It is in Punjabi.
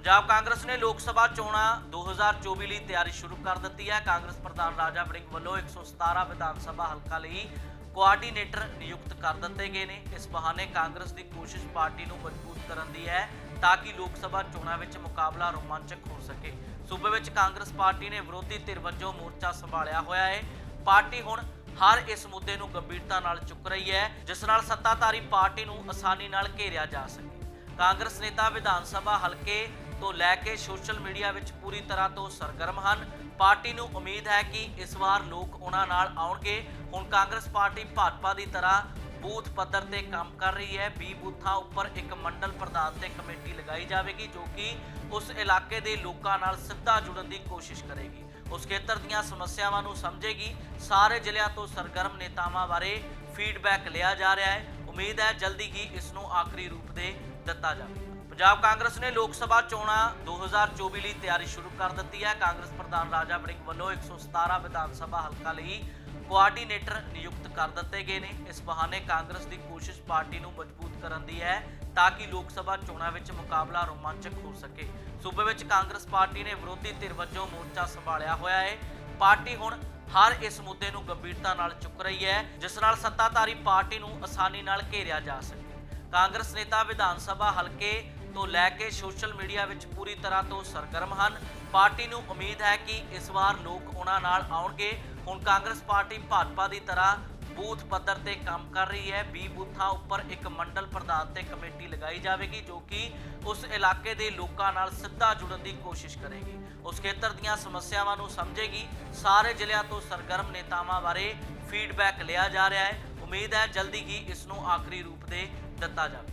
ਪੰਜਾਬ ਕਾਂਗਰਸ ਨੇ ਲੋਕ ਸਭਾ ਚੋਣਾਂ 2024 ਲਈ ਤਿਆਰੀ ਸ਼ੁਰੂ ਕਰ ਦਿੱਤੀ ਹੈ। ਕਾਂਗਰਸ ਪ੍ਰਧਾਨ ਰਾਜਾ ਵੜਿੰਗ ਵੱਲੋਂ 117 ਵਿਧਾਨ ਸਭਾ ਹਲਕਾ ਲਈ ਕੋਆਰਡੀਨੇਟਰ ਨਿਯੁਕਤ ਕਰ ਦਿੱਤੇ ਗਏ ਨੇ। ਇਸ ਬਹਾਨੇ ਕਾਂਗਰਸ ਦੀ ਕੋਸ਼ਿਸ਼ ਪਾਰਟੀ ਨੂੰ ਮਜ਼ਬੂਤ ਕਰਨ ਦੀ ਹੈ ਤਾਂ ਕਿ ਲੋਕ ਸਭਾ ਚੋਣਾਂ ਵਿੱਚ ਮੁਕਾਬਲਾ ਰੋਮਾਂਚਕ ਹੋ ਸਕੇ। ਸੂਬੇ ਵਿੱਚ ਕਾਂਗਰਸ ਪਾਰਟੀ ਨੇ ਵਿਰੋਧੀ ਧਿਰ ਵਜੋਂ ਮੋਰਚਾ ਸੰਭਾਲਿਆ ਹੋਇਆ ਹੈ। ਪਾਰਟੀ ਹੁਣ ਹਰ ਇਸ ਮੁੱਦੇ ਨੂੰ ਗੰਭੀਰਤਾ ਨਾਲ ਚੁੱਕ ਰਹੀ ਹੈ, ਜਿਸ ਨਾਲ ਸੱਤਾਧਾਰੀ ਪਾਰਟੀ ਨੂੰ ਆਸਾਨੀ ਨਾਲ ਘੇਰਿਆ ਜਾ ਸਕੇ। ਕਾਂਗਰਸ ਨੇਤਾ ਵਿਧਾਨ ਸਭਾ ਹਲਕੇ ਤੋਂ ਲੈ ਕੇ ਸੋਸ਼ਲ ਮੀਡੀਆ ਵਿੱਚ ਪੂਰੀ ਤਰ੍ਹਾਂ ਤੋਂ ਸਰਗਰਮ ਹਨ। ਪਾਰਟੀ ਨੂੰ ਉਮੀਦ ਹੈ ਕਿ ਇਸ ਵਾਰ ਲੋਕ ਉਹਨਾਂ ਨਾਲ ਆਉਣਗੇ। ਹੁਣ ਕਾਂਗਰਸ ਪਾਰਟੀ ਭਾਜਪਾ ਦੀ ਤਰ੍ਹਾਂ ਬੂਥ ਪੱਧਰ ਤੇ ਕੰਮ ਕਰ ਰਹੀ ਹੈ। ਬੀ ਬੂਥਾਂ ਉੱਪਰ ਇੱਕ ਮੰਡਲ ਪ੍ਰਧਾਨ ਤੇ ਕਮੇਟੀ ਲਗਾਈ ਜਾਵੇਗੀ, ਜੋ ਕਿ ਉਸ ਇਲਾਕੇ ਦੇ ਲੋਕਾਂ ਨਾਲ ਸਿੱਧਾ ਜੁੜਨ ਦੀ ਕੋਸ਼ਿਸ਼ ਕਰੇਗੀ। ਉਸ ਖੇਤਰ ਦੀਆਂ ਸਮੱਸਿਆਵਾਂ ਨੂੰ ਸਮਝੇਗੀ। ਸਾਰੇ ਜ਼ਿਲ੍ਹਿਆਂ ਤੋਂ ਸਰਗਰਮ ਨੇਤਾਵਾਂ ਬਾਰੇ ਫੀਡਬੈਕ ਲਿਆ ਜਾ ਰਿਹਾ ਹੈ। ਉਮੀਦ ਹੈ ਜਲਦੀ ਹੀ ਇਸ ਨੂੰ ਆਖਰੀ ਰੂਪ ਦੇ ਦਿੱਤਾ ਜਾਵੇ। ਪੰਜਾਬ ਕਾਂਗਰਸ ਨੇ ਲੋਕ ਸਭਾ ਚੋਣਾਂ 2024 ਲਈ ਤਿਆਰੀ ਸ਼ੁਰੂ ਕਰ ਦਿੱਤੀ ਹੈ। ਕਾਂਗਰਸ ਪ੍ਰਧਾਨ ਰਾਜਾ ਵੜਿੰਗ ਵੱਲੋਂ 117 ਵਿਧਾਨ ਸਭਾ ਹਲਕਾ ਲਈ ਕੋਆਰਡੀਨੇਟਰ ਨਿਯੁਕਤ ਕਰ ਦਿੱਤੇ ਗਏ ਨੇ। ਇਸ ਬਹਾਨੇ ਕਾਂਗਰਸ ਦੀ ਕੋਸ਼ਿਸ਼ ਪਾਰਟੀ ਨੂੰ ਮਜ਼ਬੂਤ ਕਰਨ ਦੀ ਹੈ ਤਾਂ ਕਿ ਲੋਕ ਸਭਾ ਚੋਣਾਂ ਵਿੱਚ ਮੁਕਾਬਲਾ ਰੋਮਾਂਚਕ ਹੋ ਸਕੇ। ਸੂਬੇ ਵਿੱਚ ਕਾਂਗਰਸ ਪਾਰਟੀ ਨੇ ਵਿਰੋਧੀ ਧਿਰ ਵਜੋਂ ਮੋਰਚਾ ਸੰਭਾਲਿਆ ਹੋਇਆ ਹੈ। ਪਾਰਟੀ ਹੁਣ ਹਰ ਇਸ ਮੁੱਦੇ ਨੂੰ ਗੰਭੀਰਤਾ ਨਾਲ ਚੁੱਕ ਰਹੀ ਹੈ, ਜਿਸ ਨਾਲ ਸੱਤਾਧਾਰੀ ਪਾਰਟੀ ਨੂੰ ਆਸਾਨੀ ਨਾਲ ਘੇਰਿਆ ਜਾ ਸਕੇ। ਕਾਂਗਰਸ ਨੇਤਾ ਵਿਧਾਨ ਸਭਾ ਹਲਕੇ ਤੋਂ ਲੈ ਕੇ ਸੋਸ਼ਲ ਮੀਡੀਆ ਵਿੱਚ ਪੂਰੀ ਤਰ੍ਹਾਂ ਤੋਂ ਸਰਗਰਮ ਹਨ। ਪਾਰਟੀ ਨੂੰ ਉਮੀਦ ਹੈ ਕਿ ਇਸ ਵਾਰ ਲੋਕ ਉਹਨਾਂ ਨਾਲ ਆਉਣਗੇ। ਹੁਣ ਕਾਂਗਰਸ ਪਾਰਟੀ ਭਾਜਪਾ ਦੀ ਤਰ੍ਹਾਂ ਬੂਥ ਪੱਧਰ ਤੇ ਕੰਮ ਕਰ ਰਹੀ ਹੈ। 20 ਬੂਥਾਂ ਉੱਪਰ ਇੱਕ ਮੰਡਲ ਪ੍ਰਧਾਨ ਤੇ ਕਮੇਟੀ ਲਗਾਈ ਜਾਵੇਗੀ, ਜੋ ਕਿ ਉਸ ਇਲਾਕੇ ਦੇ ਲੋਕਾਂ ਨਾਲ ਸਿੱਧਾ ਜੁੜਨ ਦੀ ਕੋਸ਼ਿਸ਼ ਕਰੇਗੀ। ਉਸ ਖੇਤਰ ਦੀਆਂ ਸਮੱਸਿਆਵਾਂ ਨੂੰ ਸਮਝੇਗੀ। ਸਾਰੇ ਜ਼ਿਲ੍ਹਿਆਂ ਤੋਂ ਸਰਗਰਮ ਨੇਤਾਵਾਂ ਬਾਰੇ ਫੀਡਬੈਕ ਲਿਆ ਜਾ ਰਿਹਾ ਹੈ। ਉਮੀਦ ਹੈ ਜਲਦੀ ਹੀ ਇਸ ਨੂੰ ਆਖਰੀ ਰੂਪ ਦੇ ਦਿੱਤਾ ਜਾਵੇ।